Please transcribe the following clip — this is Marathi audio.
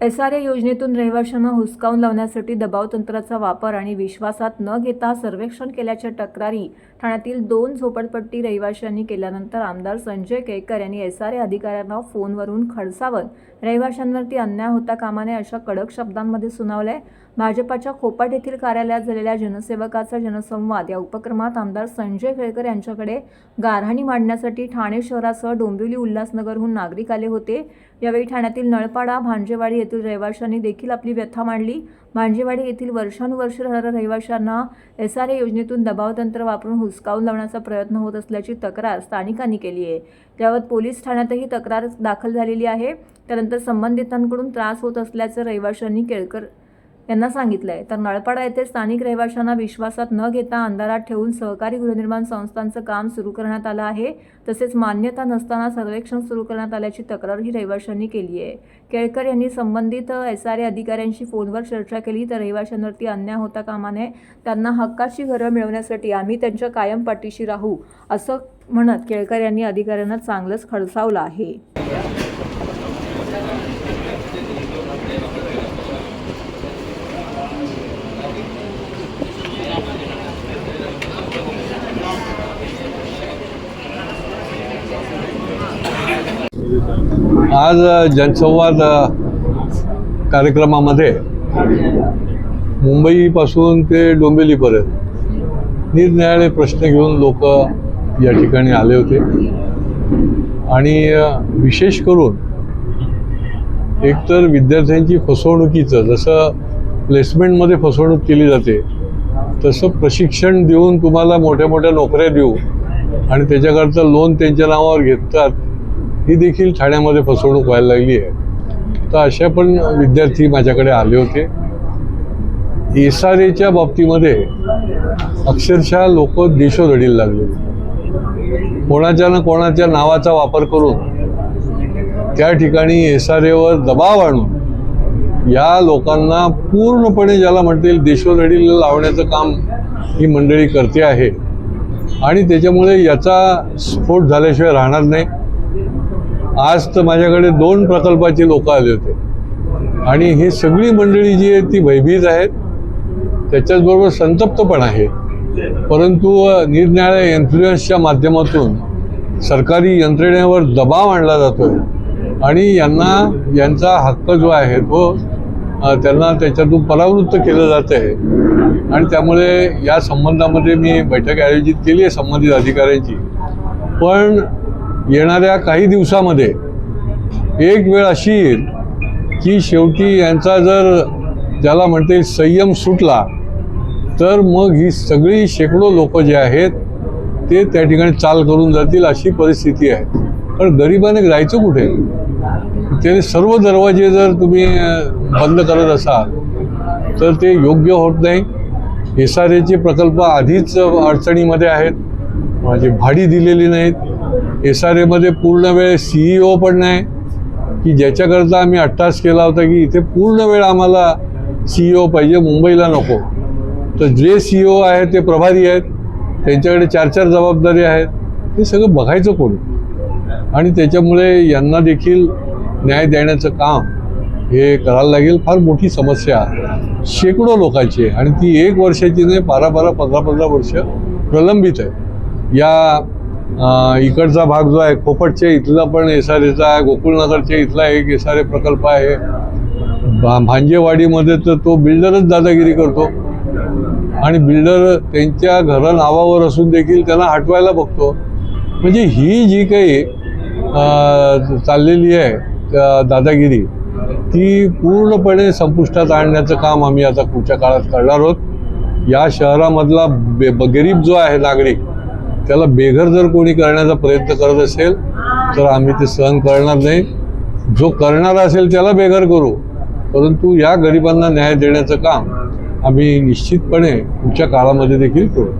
एस आर ए योजनेतून रहिवाशांना हुसकावून लावण्यासाठी दबाव तंत्राचा वापर आणि विश्वासात न घेता सर्वेक्षण केल्याच्या तक्रारी ठाण्यातील दोन झोपडपट्टी रहिवाशांनी केल्यानंतर आमदार संजय केळकर यांनी एस आर ए अधिकाऱ्यांना फोनवरून खडसावत रहिवाशांवरती अन्याय होता कामा नये अशा कडक शब्दांमध्ये सुनावलंय भाजपाच्या खोपाट येथील कार्यालयात झालेल्या जनसेवकाचा जनसंवाद या उपक्रमात आमदार संजय केळकर यांच्याकडे गारहाणी मांडण्यासाठी ठाणे शहरासह डोंबिवली उल्हासनगरहून नागरिक आले होते. यावेळी ठाण्यातील नळपाडा भांजेवाडी येथील रहिवाशांनी देखील आपली व्यथा मांडली. भांजेवाडी येथील वर्षानुवर्ष राहणाऱ्या रहिवाशांना एस आर ए योजनेतून दबावतंत्र वापरून हुसकावून लावण्याचा प्रयत्न होत असल्याची तक्रार स्थानिकांनी केली आहे. त्यावर पोलीस ठाण्यातही तक्रार दाखल झालेली आहे. त्यानंतर संबंधितांकडून त्रास होत असल्याचं रहिवाशांनी केळकर यांना आहे तर नळपाडा येथे स्थानिक रहिवाशांना विश्वासात न घेता अंधारात ठेवून सहकारी गृहनिर्माण संस्थांचं काम सुरू करण्यात आलं आहे. तसेच मान्यता नसताना सर्वेक्षण सुरू करण्यात आल्याची तक्रारही रहिवाशांनी केली आहे. केळकर यांनी संबंधित एस आर ए अधिकाऱ्यांशी फोनवर चर्चा केली तर रहिवाशांवरती अन्याय होता कामा नये त्यांना हक्काची घरं मिळवण्यासाठी आम्ही त्यांच्या कायम पाठीशी राहू असं म्हणत केळकर यांनी अधिकाऱ्यांना चांगलंच खडसावलं आहे. आज जनसंवाद कार्यक्रमामध्ये मुंबईपासून ते डोंबिवलीपर्यंत निरनिराळे प्रश्न घेऊन लोक या ठिकाणी आले होते. आणि विशेष करून एकतर विद्यार्थ्यांची फसवणुकीचं जसं प्लेसमेंटमध्ये फसवणूक केली जाते तसं प्रशिक्षण देऊन तुम्हाला मोठ्या मोठ्या नोकऱ्या देऊ आणि त्याच्याकरता लोन त्यांच्या नावावर घेतात ही देखील ठाण्यामध्ये फसवणूक व्हायला लागली आहे. तर अशा पण विद्यार्थी माझ्याकडे आले होते. एस आर एच्या बाबतीमध्ये अक्षरशः लोक देशोधडीला लागले. कोणाच्या ना कोणाच्या नावाचा वापर करून त्या ठिकाणी एस आर एवर दबाव आणून या लोकांना पूर्णपणे ज्याला म्हणता येईल देशोधडीला लावण्याचं काम ही मंडळी करते आहे. आणि त्याच्यामुळे याचा स्फोट झाल्याशिवाय राहणार नाही. आज तर माझ्याकडे दोन प्रकल्पाचे लोक आले होते. आणि ही सगळी मंडळी जी आहे ती भयभीत आहेत. त्याच्याचबरोबर संतप्त पण आहे. परंतु निरनिराळ्या इन्फ्लुएन्सच्या माध्यमातून सरकारी यंत्रणेवर दबाव आणला जातो आणि यांना यांचा हक्क जो आहे तो त्यांना त्याच्यातून परावृत्त केलं जात आहे आणि त्यामुळे या संबंधामध्ये मी बैठक आयोजित केली आहे संबंधित अधिकाऱ्यांची. पण येणाऱ्या काही दिवसामध्ये एक वेळ अशी येईल की शेवटी यांचा जर ज्याला म्हणते संयम सुटला तर मग ही सगळी शेकडो लोक जे आहेत ते त्या ठिकाणी चाल करून जातील अशी परिस्थिती आहे. पण गरिबाने जायचं कुठे? त्याने सर्व दरवाजे जर तुम्ही बंद करत असाल तर ते योग्य होत नाही. एस आर एचे प्रकल्प आधीच अडचणीमध्ये आहेत. म्हणजे भाडी दिलेली नाहीत. एस आर एमध्ये पूर्ण वेळ सी ई ओ पण नाही की ज्याच्याकरता आम्ही अट्टास केला होता की इथे पूर्ण वेळ आम्हाला सी ई ओ पाहिजे मुंबईला नको. तर जे सी ओ आहेत ते प्रभारी आहेत त्यांच्याकडे चार चार जबाबदारी आहेत हे सगळं बघायचं कोणी. आणि त्याच्यामुळे यांना देखील न्याय देण्याचं काम हे करायला लागेल. फार मोठी समस्या. शेकडो लोकांची आहे. आणि ती एक वर्षाची नाही बारा बारा पंधरा पंधरा वर्ष प्रलंबित आहे. या इकडचा भाग जो आहे खोपटच्या इथला पण एस आर एचा आहे गोकुळनगरच्या इथला एक एस आर ए प्रकल्प आहे. भा भांजेवाडीमध्ये तर तो बिल्डरच दादागिरी करतो. आणि बिल्डर त्यांच्या घरा नावावर असून देखील त्यांना हटवायला बघतो. म्हणजे ही जी काही चाललेली आहे त्या दादागिरी ती पूर्णपणे संपुष्टात आणण्याचं काम आम्ही आता पुढच्या काळात करणार आहोत. या शहरामधला बे ब- गरीब जो आहे नागरिक त्याला बेघर जर कोणी करण्याचा प्रयत्न करत असेल तर आम्ही ते सहन करणार नाही. जो करणार असेल त्याला बेघर करू. परंतु या गरिबांना न्याय देण्याचं काम आम्ही निश्चितपणे पुढच्या काळामध्ये देखील करू.